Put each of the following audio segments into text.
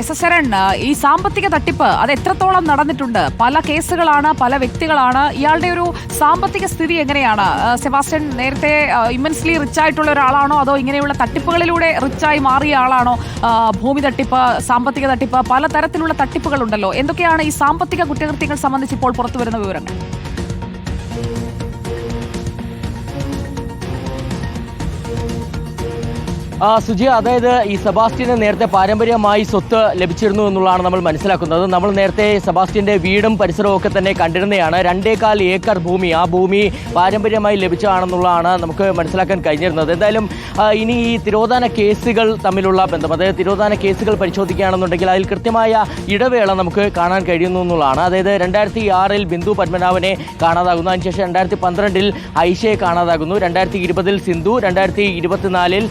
S S Sharan ഈ സാമ്പത്തിക തട്ടിപ്പ് അത് എത്രത്തോളം നടന്നിട്ടുണ്ട്? പല കേസുകളാണ് പല വ്യക്തികളാണ്. ഇയാളുടെ ഒരു സാമ്പത്തിക സ്ഥിതി എങ്ങനെയാണ്? സെബാസ്റ്റ്യൻ നേരത്തെ ഇമ്മൻസ്ലി റിച്ച് ആയിട്ടുള്ള ഒരാളാണോ? അതോ ഇങ്ങനെയുള്ള തട്ടിപ്പുകളിലൂടെ റിച്ചായി മാറിയ ആളാണോ? ഭൂമി തട്ടിപ്പ് സാമ്പത്തിക തട്ടിപ്പ് പല തരത്തിലുള്ള തട്ടിപ്പുകളുണ്ടല്ലോ. എന്തൊക്കെയാണ് ഈ സാമ്പത്തിക കുറ്റകൃത്യങ്ങൾ സംബന്ധിച്ച് ഇപ്പോൾ പുറത്തു വരുന്ന വിവരങ്ങൾ? സുജി അതായത് ഈ സെബാസ്റ്റ്യന് നേരത്തെ പാരമ്പര്യമായി സ്വത്ത് ലഭിച്ചിരുന്നു എന്നുള്ളതാണ് നമ്മൾ മനസ്സിലാക്കുന്നത്. നമ്മൾ നേരത്തെ സെബാസ്റ്റ്യന്റെ വീടും പരിസരവും ഒക്കെ തന്നെ കണ്ടിരുന്നതാണ്. രണ്ടേകാൽ ഏക്കർ ഭൂമി ആ ഭൂമി പാരമ്പര്യമായി ലഭിച്ചതാണെന്നുള്ളതാണ് നമുക്ക് മനസ്സിലാക്കാൻ കഴിഞ്ഞിരുന്നത്. എന്തായാലും ആ, ഇനി ഈ തിരോധാന കേസുകൾ തമ്മിലുള്ള ബന്ധം അതായത് തിരോധാന കേസുകൾ പരിശോധിക്കുകയാണെന്നുണ്ടെങ്കിൽ അതിൽ കൃത്യമായ ഇടവേള നമുക്ക് കാണാൻ കഴിയുന്നു എന്നുള്ളതാണ്. അതായത് രണ്ടായിരത്തി ആറിൽ ബിന്ദു പത്മനാഭനെ കാണാതാകുന്നു അതിനുശേഷം രണ്ടായിരത്തി പന്ത്രണ്ടിൽ ഐഷയെ കാണാതാകുന്നു രണ്ടായിരത്തി ഇരുപതിൽ സിന്ധു രണ്ടായിരത്തി ഇരുപത്തിനാലിൽ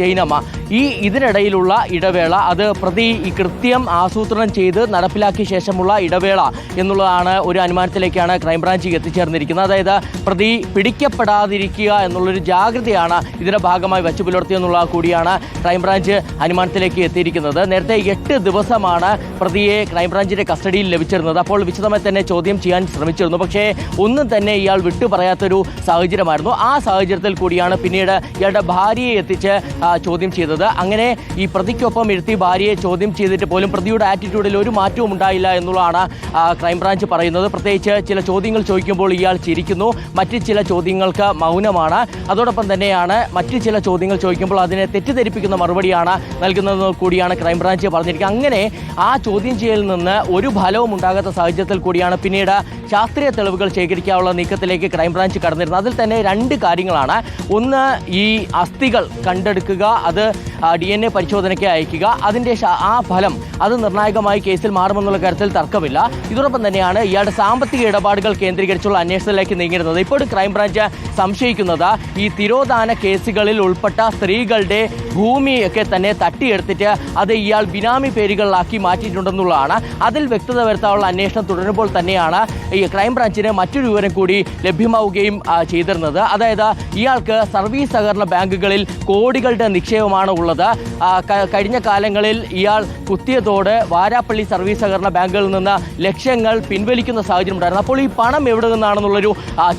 ജൈനമ്മ. ഈ ഇതിനിടയിലുള്ള ഇടവേള അത് പ്രതി ഈ കൃത്യം ആസൂത്രണം ചെയ്ത് നടപ്പിലാക്കിയ ശേഷമുള്ള ഇടവേള എന്നുള്ളതാണ് ഒരു അനുമാനത്തിലേക്കാണ് ക്രൈംബ്രാഞ്ച് എത്തിച്ചേർന്നിരിക്കുന്നത്. അതായത് പ്രതി പിടിക്കപ്പെടാതിരിക്കുക എന്നുള്ളൊരു ജാഗ്രതയാണ് ഇതിന്റെ ഭാഗമായി വച്ചു പുലർത്തിയെന്നുള്ള കൂടിയാണ് ക്രൈംബ്രാഞ്ച് അനുമാനത്തിലേക്ക് എത്തിയിരിക്കുന്നത്. നേരത്തെ എട്ട് ദിവസമാണ് പ്രതിയെ ക്രൈംബ്രാഞ്ചിന്റെ കസ്റ്റഡിയിൽ ലഭിച്ചിരുന്നത്. അപ്പോൾ വിശദമായി തന്നെ ചോദ്യം ചെയ്യാൻ ശ്രമിച്ചിരുന്നു. പക്ഷേ ഒന്നും തന്നെ ഇയാൾ വിട്ടുപറയാത്തൊരു സാഹചര്യമായിരുന്നു. ആ സാഹചര്യത്തിൽ കൂടിയാണ് പിന്നീട് ഇയാളുടെ ഭാര്യയെ എത്തിച്ച് ചോദ്യം ചെയ്തത്. അങ്ങനെ ഈ പ്രതിക്കൊപ്പം ഇരുത്തി ഭാര്യയെ ചോദ്യം ചെയ്തിട്ട് പോലും പ്രതിയുടെ ആറ്റിറ്റ്യൂഡിൽ ഒരു മാറ്റവും ഉണ്ടായില്ല എന്നുള്ളതാണ് ക്രൈംബ്രാഞ്ച് പറയുന്നത്. പ്രത്യേകിച്ച് ചില ചോദ്യങ്ങൾ ചോദിക്കുമ്പോൾ ഇയാൾ ചിരിക്കുന്നു. മറ്റ് ചില ചോദ്യങ്ങൾക്ക് മൗനമാണ്. അതോടൊപ്പം തന്നെയാണ് മറ്റ് ചില ചോദ്യങ്ങൾ ചോദിക്കുമ്പോൾ അതിനെ തെറ്റിദ്ധരിപ്പിക്കുന്ന മറുപടിയാണ് നൽകുന്നത് കൂടിയാണ് ക്രൈംബ്രാഞ്ച് പറഞ്ഞിരിക്കുക അങ്ങനെ ആ ചോദ്യം ചെയ്യലിൽ നിന്ന് ഒരു ഫലവും ഉണ്ടാകാത്ത സാഹചര്യത്തിൽ കൂടിയാണ് പിന്നീട് ശാസ്ത്രീയ തെളിവുകൾ ശേഖരിക്കാനുള്ള നീക്കത്തിലേക്ക് ക്രൈംബ്രാഞ്ച് കടന്നിരുന്നത്. അതിൽ തന്നെ രണ്ട് കാര്യങ്ങളാണ്. ഒന്ന് ഈ അസ്ഥികൾ കണ്ടെടുക്കുക അത് ഡി എൻ എ പരിശോധനയ്ക്ക് അയക്കുക. അതിന്റെ ആ ഫലം അത് നിർണായകമായി കേസിൽ മാറുമെന്നുള്ള കാര്യത്തിൽ തർക്കമില്ല. ഇതോടൊപ്പം തന്നെയാണ് ഇയാളുടെ സാമ്പത്തിക ഇടപാടുകൾ കേന്ദ്രീകരിച്ചുള്ള അന്വേഷണത്തിലേക്ക് നീങ്ങിയിരുന്നത്. ഇപ്പോഴും ക്രൈംബ്രാഞ്ച് സംശയിക്കുന്നത് ഈ തിരോധാന കേസുകളിൽ ഉൾപ്പെട്ട സ്ത്രീകളുടെ ഭൂമിയൊക്കെ തന്നെ തട്ടിയെടുത്തിട്ട് അത് ഇയാൾ ബിനാമി പേരുകളിലാക്കി മാറ്റിയിട്ടുണ്ടെന്നുള്ളതാണ്. അതിൽ വ്യക്തത വരുത്താനുള്ള അന്വേഷണം തുടരുമ്പോൾ തന്നെയാണ് ഈ ക്രൈംബ്രാഞ്ചിന് മറ്റൊരു വിവരം കൂടി ലഭ്യമാവുകയും ചെയ്തിരുന്നത്. അതായത് ഇയാൾക്ക് സർവീസ് സഹകരണ ബാങ്കുകളിൽ കോടികളുടെ നിക്ഷേപമാണ് ഉള്ളത്. കഴിഞ്ഞ കാലങ്ങളിൽ ഇയാൾ കുത്തിയതോട് വാരാപ്പള്ളി സർവീസ് സഹകരണ ബാങ്കുകളിൽ നിന്ന് ലക്ഷ്യങ്ങൾ പിൻവലിക്കുന്ന സാഹചര്യം ഉണ്ടായിരുന്നു. അപ്പോൾ ഈ പണം എവിടെ നിന്നാണെന്നുള്ളൊരു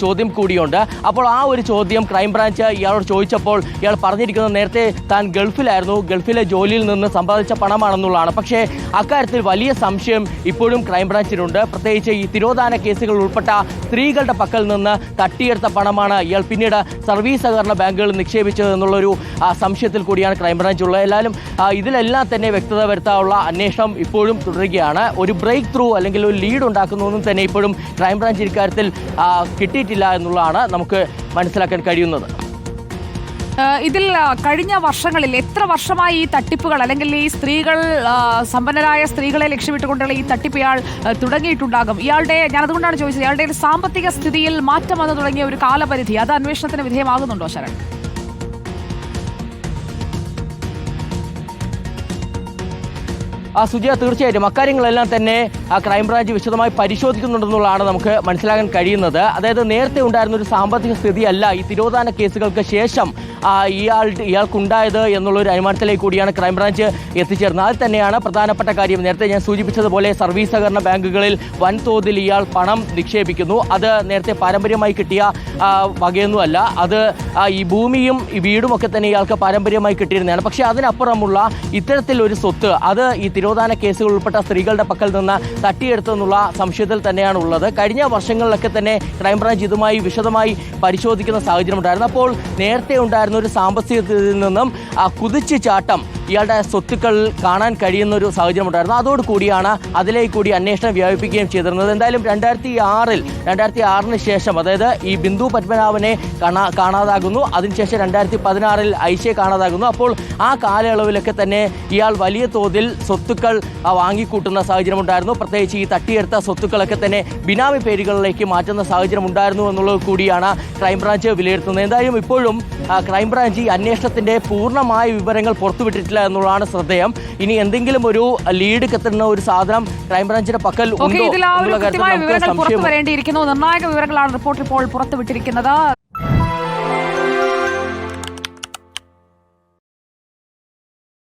ചോദ്യം കൂടിയുണ്ട്. അപ്പോൾ ആ ഒരു ചോദ്യം ക്രൈംബ്രാഞ്ച് ഇയാളോട് ചോദിച്ചപ്പോൾ ഇയാൾ പറഞ്ഞിരിക്കുന്നത് നേരത്തെ താൻ ഗൾഫിലായിരുന്നു ഗൾഫിലെ ജോലിയിൽ നിന്ന് സമ്പാദിച്ച പണമാണെന്നുള്ളതാണ്. പക്ഷേ അക്കാര്യത്തിൽ വലിയ സംശയം ഇപ്പോഴും ക്രൈംബ്രാഞ്ചിനുണ്ട് പ്രത്യേകിച്ച് ഈ തിരോധാന കേസുകൾ ഉൾപ്പെട്ട സ്ത്രീകളുടെ പക്കൽ നിന്ന് തട്ടിയെടുത്ത പണമാണ് ഇയാൾ പിന്നീട് സർവീസ് സഹകരണ ബാങ്കുകളിൽ നിക്ഷേപിച്ചത് എന്നുള്ളൊരു സംശയത്തിൽ കൂടിയാണ് ക്രൈംബ്രാഞ്ച് ഉള്ളത് എല്ലാവരും ഇതിലെല്ലാം തന്നെ വ്യക്തത വരുത്താനുള്ള അന്വേഷണം ഇപ്പോഴും തുടരുകയാണ്. ഒരു ബ്രേക്ക് ത്രൂ അല്ലെങ്കിൽ ഒരു ലീഡ് ഉണ്ടാക്കുന്നതൊന്നും തന്നെ ഇപ്പോഴും ക്രൈംബ്രാഞ്ച് ഇക്കാര്യത്തിൽ കിട്ടിയിട്ടില്ല എന്നുള്ളതാണ് നമുക്ക് മനസ്സിലാക്കാൻ കഴിയുന്നത്. ഇതിൽ കഴിഞ്ഞ വർഷങ്ങളിൽ എത്ര വർഷമായി ഈ തട്ടിപ്പുകൾ അല്ലെങ്കിൽ ഈ സ്ത്രീകൾ സമ്പന്നരായ സ്ത്രീകളെ ലക്ഷ്യമിട്ടുകൊണ്ടുള്ള ഈ തട്ടിപ്പ് ഇയാൾ തുടങ്ങിയിട്ടുണ്ടാകും. ഇയാളുടെ ഞാൻ അതുകൊണ്ടാണ് ചോദിച്ചത് ഇയാളുടെ സാമ്പത്തിക സ്ഥിതിയിൽ മാറ്റം വന്നു തുടങ്ങിയ ഒരു കാലപരിധി അത് അന്വേഷണത്തിന് വിധേയമാകുന്നുണ്ടോ ശരൺ? സുജയ തീർച്ചയായിട്ടും അക്കാര്യങ്ങളെല്ലാം തന്നെ ആ ക്രൈംബ്രാഞ്ച് വിശദമായി പരിശോധിക്കുന്നുണ്ടെന്നുള്ളതാണ് നമുക്ക് മനസ്സിലാക്കാൻ കഴിയുന്നത്. അതായത് നേരത്തെ ഉണ്ടായിരുന്ന ഒരു സാമ്പത്തിക സ്ഥിതിയല്ല ഈ തിരോധാന കേസുകൾക്ക് ശേഷം ആ, ഇയാൾ ഇയാൾക്കുണ്ടായത് എന്നുള്ളൊരു അനുമാനത്തിലേക്ക് കൂടിയാണ് ക്രൈംബ്രാഞ്ച് എത്തിച്ചേർന്നത്. അതിൽ തന്നെയാണ് പ്രധാനപ്പെട്ട കാര്യം. നേരത്തെ ഞാൻ സൂചിപ്പിച്ചതുപോലെ സർവീസ് സഹകരണ ബാങ്കുകളിൽ വൻതോതിൽ ഇയാൾ പണം നിക്ഷേപിക്കുന്നു. അത് നേരത്തെ പാരമ്പര്യമായി കിട്ടിയ ആ, വകയൊന്നുമല്ല. അത് ഈ ഭൂമിയും ഈ വീടും ഒക്കെ തന്നെ ഇയാൾക്ക് പാരമ്പര്യമായി കിട്ടിയിരുന്നതാണ്. പക്ഷെ അതിനപ്പുറമുള്ള ഇത്തരത്തിലൊരു സ്വത്ത് അത് ഈ തിരോധാന കേസുകൾ ഉൾപ്പെട്ട സ്ത്രീകളുടെ പക്കൽ നിന്ന് തട്ടിയെടുത്തെന്നുള്ള സംശയത്തിൽ തന്നെയാണ് ഉള്ളത് കഴിഞ്ഞ വർഷങ്ങളിലൊക്കെ തന്നെ ക്രൈംബ്രാഞ്ച് ഇതുമായി വിശദമായി പരിശോധിക്കുന്ന സാഹചര്യം ഉണ്ടായിരുന്നു അപ്പോൾ നേരത്തെ ഉണ്ടായിരുന്ന ഒരു സാമ്പത്തികത്തിൽ നിന്നും കുതിച്ചു ചാട്ടം ഇയാളുടെ സ്വത്തുക്കൾ കാണാൻ കഴിയുന്ന ഒരു സാഹചര്യം ഉണ്ടായിരുന്നു അതോടുകൂടിയാണ് അതിലേക്ക് കൂടി അന്വേഷണം വ്യാപിപ്പിക്കുകയും ചെയ്തിരുന്നത്. എന്തായാലും രണ്ടായിരത്തി ആറിൽ രണ്ടായിരത്തി ആറിന് ശേഷം അതായത് ഈ ബിന്ദു പത്മനാഭനെ കാണാ കാണാതാകുന്നു. അതിനുശേഷം രണ്ടായിരത്തി പതിനാറിൽ ഐഷയെ കാണാതാകുന്നു. അപ്പോൾ ആ കാലയളവിലൊക്കെ തന്നെ ഇയാൾ വലിയ തോതിൽ സ്വത്തുക്കൾ വാങ്ങിക്കൂട്ടുന്ന സാഹചര്യം ഉണ്ടായിരുന്നു പ്രത്യേകിച്ച് ഈ തട്ടിയെടുത്ത സ്വത്തുക്കളൊക്കെ തന്നെ ബിനാമി പേരുകളിലേക്ക് മാറ്റുന്ന സാഹചര്യം ഉണ്ടായിരുന്നു എന്നുള്ളത് കൂടിയാണ് ക്രൈംബ്രാഞ്ച് വിലയിരുത്തുന്നത്. എന്തായാലും ഇപ്പോഴും ക്രൈംബ്രാഞ്ച് ഈ അന്വേഷണത്തിന്റെ പൂർണമായ വിവരങ്ങൾ പുറത്തുവിട്ടിട്ടില്ല. എന്നുള്ളതാണ് ശ്രദ്ധേയം. ഇനി എന്തെങ്കിലും ഒരു ലീഡ് കത്തുന്ന ഒരു സാധനം ക്രൈംബ്രാഞ്ചിന്റെ പക്കൽ ഉണ്ടോ എന്നുള്ള കാര്യത്തിൽ നമുക്ക് സംശയം നിർണായക വിവരങ്ങളാണ് റിപ്പോർട്ട് ഇപ്പോൾ പുറത്തുവിട്ടിരിക്കുന്നത്.